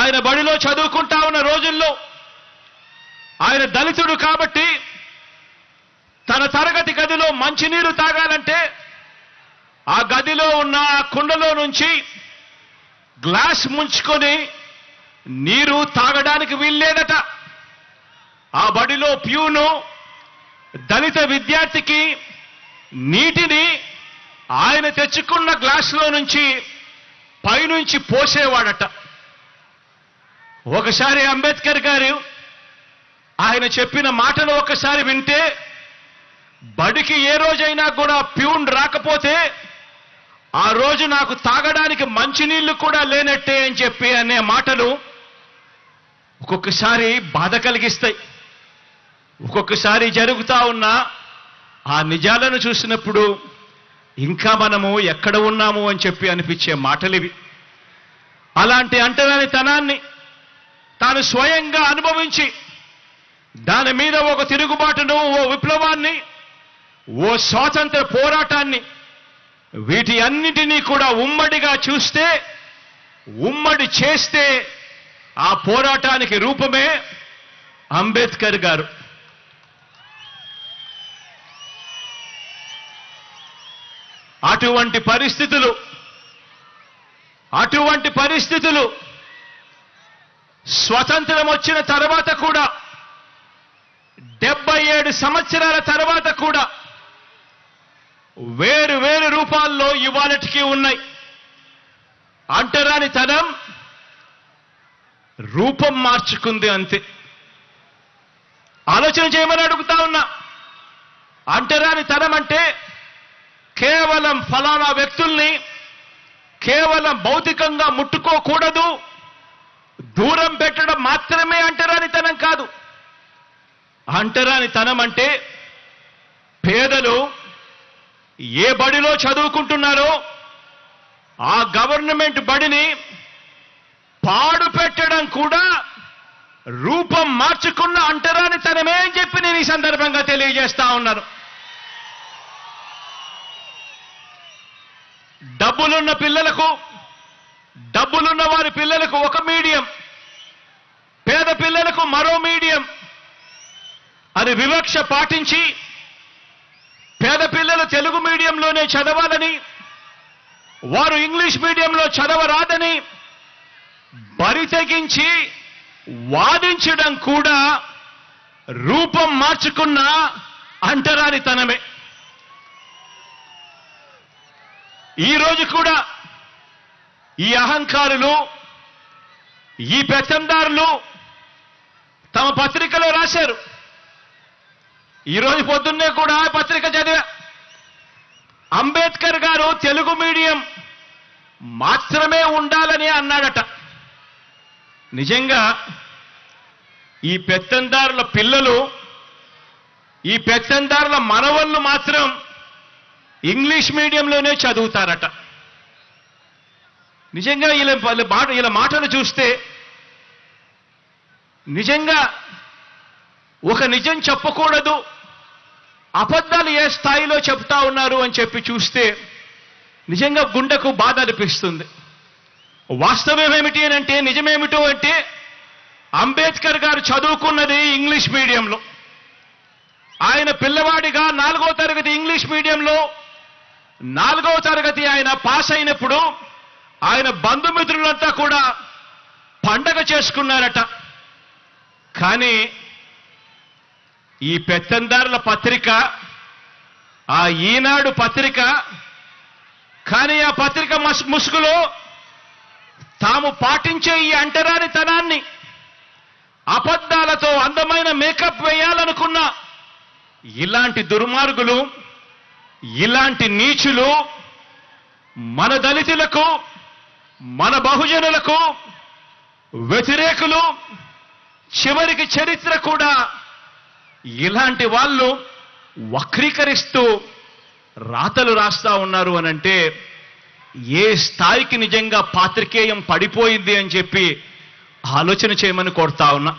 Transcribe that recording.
ఆయన బడిలో చదువుకుంటా ఉన్న రోజుల్లో ఆయన దళితుడు కాబట్టి తన తరగతి గదిలో మంచినీరు తాగాలంటే ఆ గదిలో ఉన్న ఆ కుండలో నుంచి గ్లాస్ ముంచుకొని నీరు తాగడానికి వీల్లేదట. ఆ బడిలో ప్యూను దళిత విద్యార్థికి నీటిని ఆయన తెచ్చుకున్న గ్లాసులో నుంచి పైనుంచి పోసేవాడట. ఒకసారి అంబేద్కర్ గారు ఆయన చెప్పిన మాటలు ఒకసారి వింటే బడికి ఏ రోజైనా కూడా ప్యూన్ రాకపోతే ఆ రోజు నాకు తాగడానికి మంచినీళ్ళు కూడా లేనట్టే అని చెప్పి అనే మాటలు ఒక్కొక్కసారి బాధ కలిగిస్తాయి. ఒక్కొక్కసారి జరుగుతా ఉన్న ఆ నిజాలను చూసినప్పుడు ఇంకా మనము ఎక్కడ ఉన్నాము అని చెప్పి అనిపించే మాటలివి. అలాంటి అంటరాని తనాన్ని తాను స్వయంగా అనుభవించి దాని మీద ఒక తిరుగుబాటును ఓ విప్లవాన్ని ఓ స్వాతంత్ర పోరాటాన్ని వీటి అన్నిటినీ కూడా ఉమ్మడిగా చూస్తే ఉమ్మడి చేస్తే ఆ పోరాటానికి రూపమే అంబేద్కర్ గారు. అటువంటి పరిస్థితులు అటువంటి పరిస్థితులు స్వతంత్రం వచ్చిన తర్వాత కూడా డెబ్బై ఏడు సంవత్సరాల తర్వాత కూడా వేరు వేరు రూపాల్లో ఇవాళటికి ఉన్నాయి. అంటరాని తనం రూపం మార్చుకుంది అంతే. ఆలోచన చేయమని అడుగుతా ఉన్నా అంటరాని తనం అంటే కేవలం ఫలానా వ్యక్తుల్ని కేవలం భౌతికంగా ముట్టుకోకూడదు దూరం పెట్టడం మాత్రమే అంటరానితనం కాదు. అంటరానితనం అంటే పేదలు ఏ బడిలో చదువుకుంటున్నారో ఆ గవర్నమెంట్ బడిని పాడు పెట్టడం కూడా రూపం మార్చుకున్న అంటరానితనమే అని చెప్పి నేను ఈ సందర్భంగా తెలియజేస్తా ఉన్నాను. డబ్బులున్న పిల్లలకు డబ్బులున్న వారి పిల్లలకు ఒక మీడియం పేద పిల్లలకు మరో మీడియం. అది వివక్ష పాటించి పేద పిల్లలు తెలుగు మీడియంలోనే చదవాలని వారు ఇంగ్లీష్ మీడియంలో చదవరాదని బరి తెగించి వాదించడం కూడా రూపం మార్చుకున్న అంటరానితనమే. ఈ రోజు కూడా ఈ అహంకారులు ఈ పెత్తందారులు తమ పత్రికలో రాశారు. ఈరోజు పొద్దున్నే కూడా పత్రిక చదివా. అంబేద్కర్ గారు తెలుగు మీడియం మాత్రమే ఉండాలని అన్నాడట. నిజంగా ఈ పెత్తందారుల పిల్లలు ఈ పెత్తందారుల మనవళ్ళు మాత్రం ఇంగ్లీష్ మీడియంలోనే చదువుతారట. నిజంగా ఇలా మాట ఇలా మాటలు చూస్తే నిజంగా ఒక నిజం చెప్పకూడదు. అబద్ధాలు ఏ స్థాయిలో చెప్తా ఉన్నారు అని చెప్పి చూస్తే నిజంగా గుండెకు బాధ అనిపిస్తుంది. వాస్తవం ఏమిటి అని అంటే నిజమేమిటో అంటే అంబేద్కర్ గారు చదువుకున్నది ఇంగ్లీష్ మీడియంలో. ఆయన పిల్లవాడిగా నాలుగో తరగతి ఇంగ్లీష్ మీడియంలో నాలుగవ తరగతి ఆయన పాస్ అయినప్పుడు ఆయన బంధుమిత్రులంతా కూడా పండగ చేసుకున్నారట. కానీ ఈ పెత్తందారుల పత్రిక ఆ ఈనాడు పత్రిక కానీ ఆ పత్రిక మస్ ముసుగులో తాము పాటించే ఈ అంటరానితనాన్ని అబద్ధాలతో అందమైన మేకప్ వేయాలనుకున్న ఇలాంటి దుర్మార్గులు ఇలాంటి నీచులు మన దళితులకు మన బహుజనులకు వ్యతిరేకులు చివరికి చరిత్ర కూడా ఇలాంటి వాళ్ళు వక్రీకరిస్తూ రాతలు రాస్తా ఉన్నారు అనంటే ఏ స్థాయికి నిజంగా పాత్రికేయం పడిపోయింది అని చెప్పి ఆలోచన చేయమని కోరుతా ఉన్నా.